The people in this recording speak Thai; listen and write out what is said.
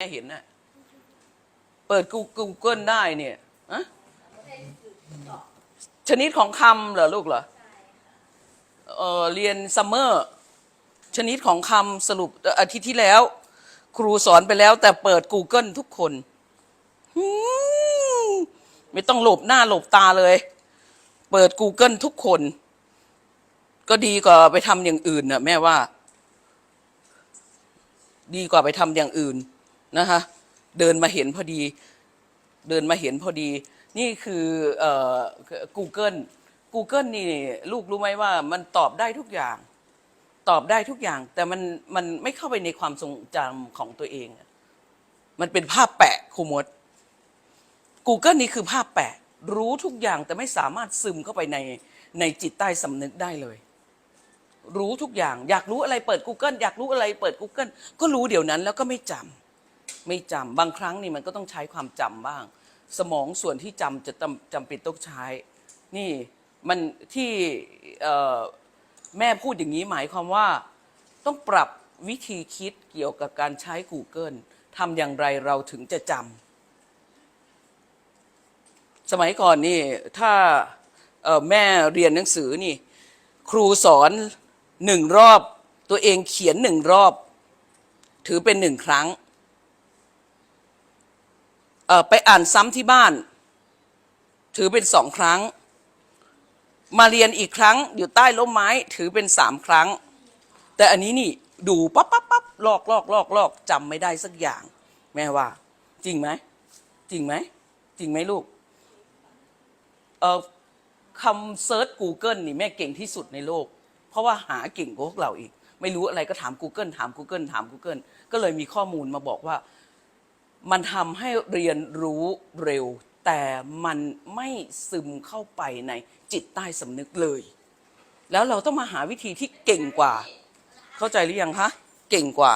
แม่เห็นน่ะเปิด Google ได้เนี่ยอะชนิดของคำเหรอลูกเหรอเออเรียนซัมเมอร์ชนิดของคำสรุปอาทิตย์ที่แล้ว ครูสอนไปแล้ว แต่เปิด Google ทุกคนไม่ต้องหลบหน้าหลบตาเลย เปิด Google ทุกคน ก็ดีกว่าไปทำอย่างอื่นน่ะแม่ว่า ดีกว่าไปทำอย่างอื่น นะคะ เดินมาเห็นพอดี เดินมาเห็นพอดี นี่คือเอ่อ Google Google นี่ลูกรู้ไหมว่ามันตอบได้ทุกอย่าง ตอบได้ทุกอย่าง แต่มันมันไม่เข้าไปในความทรงจำของตัวเอง มันเป็นภาพแปะครูมด Google นี่คือภาพแปะ รู้ทุกอย่างแต่ไม่สามารถซึมเข้าไปในในจิตใต้สำนึกได้เลยรู้ทุกอย่าง อยากรู้อะไรเปิด Google อยากรู้อะไรเปิด Google ก็รู้เดี๋ยวนั้นแล้วก็ไม่จำ ไม่จำบางครั้งนี่มันก็ต้องใช้ความจำบ้าง สมองส่วนที่จำจะจำจำเป็นต้องใช้ นี่มันที่แม่พูดอย่างนี้หมายความว่าต้องปรับวิธีคิดเกี่ยวกับการใช้ Google ทำอย่างไรเราถึงจะจำสมัยก่อนนี่ถ้าแม่เรียนหนังสือนี่ ครูสอนหนึ่งรอบ ตัวเองเขียนหนึ่งรอบ ถือเป็นหนึ่งครั้ง ไปอ่านซ้ำที่บ้าน ถือเป็นสองครั้ง มาเรียนอีกครั้งอยู่ใต้ร่มไม้ถือเป็นสามครั้ง แต่อันนี้นี่ดูปั๊บปั๊บปั๊บลอกลอกลอกลอกจำไม่ได้สักอย่าง แม่ว่า จริงไหมจริงไหมจริงไหมลูกเออคำเซิร์ช Google นี่แม่เก่งที่สุดในโลก เพราะว่าหาเก่งกว่าพวกเราอีก ไม่รู้อะไรก็ถาม Google ถาม Google ถาม Google ก็เลยมีข้อมูลมาบอกว่า มันทำให้เรียนรู้เร็ว แต่มันไม่ซึมเข้าไปในจิตใต้สำนึกเลย แล้วเราต้องมาหาวิธีที่เก่งกว่า เข้าใจหรือยังคะ เก่งกว่า